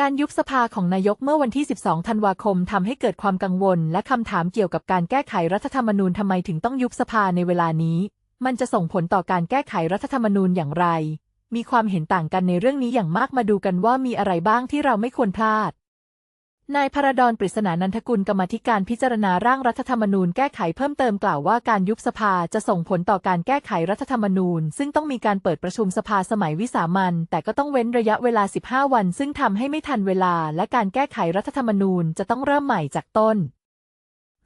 การยุบสภาของนายกเมื่อวันที่ 12 ธันวาคมทำให้เกิดความกังวล และคำถามเกี่ยวกับการแก้ไขรัฐธรรมนูญทำไมถึงต้องยุบสภาในเวลานี้ มันจะส่งผลต่อการแก้ไขรัฐธรรมนูญอย่างไร มีความเห็นต่างกันในเรื่องนี้อย่างมากมาดูกันว่ามีอะไรบ้างที่เราไม่ควรพลาด นายพระดอนปริศนานันทกุลกรรมธิการพิจารณาร่างรัฐธรรมนูญแก้ไขเพิ่มเติมกล่าวว่าการยุบสภาจะส่งผลต่อการแก้ไขรัฐธรรมนูญ ซึ่งต้องมีการเปิดประชุมสภาสมัยวิสามันแต่ก็ต้องเว้นระยะเวลา 15 วัน ซึ่งทำให้ไม่ทันเวลา และการแก้ไขรัฐธรรมนูญจะต้องเริ่มใหม่จากต้น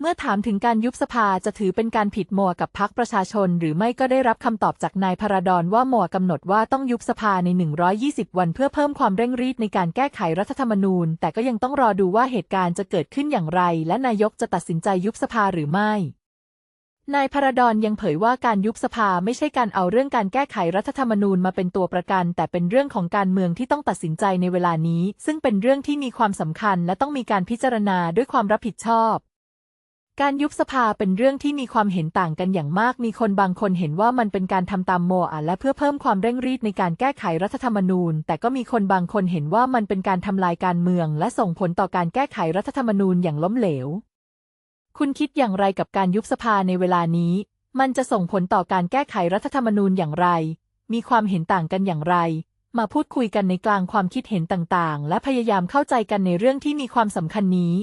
เมื่อถามถึงการยุบสภาจะถือเป็นการผิดมัวกับพักประชาชน หรือไม่ก็ได้รับคำตอบจากนายพระดอนว่ามัวกำหนดว่าต้องยุบสภาใน 120 วันเพื่อเพิ่มความเร่งรีบในการแก้ไขรัฐธรรมนูญ แต่ก็ยังต้องรอดูว่าเหตุการณ์จะเกิดขึ้นอย่างไร และนายกจะตัดสินใจยุบสภาหรือไม่นายพระดอนยังเผยว่าการยุบสภาไม่ใช่การเอาเรื่องการแก้ไขรัฐธรรมนูญมาเป็นตัวประกัน แต่เป็นเรื่องของการเมืองที่ต้องตัดสินใจในเวลานี้ ซึ่งเป็นเรื่องที่มีความสำคัญและต้องมีการพิจารณาด้วยความรับผิดชอบ การยุบสภาเป็นเรื่องที่มีความเห็นต่างกันอย่างมาก มีคนบางคนเห็นว่ามันเป็นการทำตามโมอะและเพื่อเพิ่มความเร่งรีบในการแก้ไขรัฐธรรมนูญ แต่ก็มีคนบางคนเห็นว่ามันเป็นการทำลายการเมือง และส่งผลต่อการแก้ไขรัฐธรรมนูญอย่างล้มเหลว คุณคิดอย่างไรกับการยุบสภาในเวลานี้ มันจะส่งผลต่อการแก้ไขรัฐธรรมนูญอย่างไร มีความเห็นต่างกันอย่างไร มาพูดคุยกันในกลางความคิดเห็นต่างๆ และพยายามเข้าใจกันในเรื่องที่มีความสำคัญนี้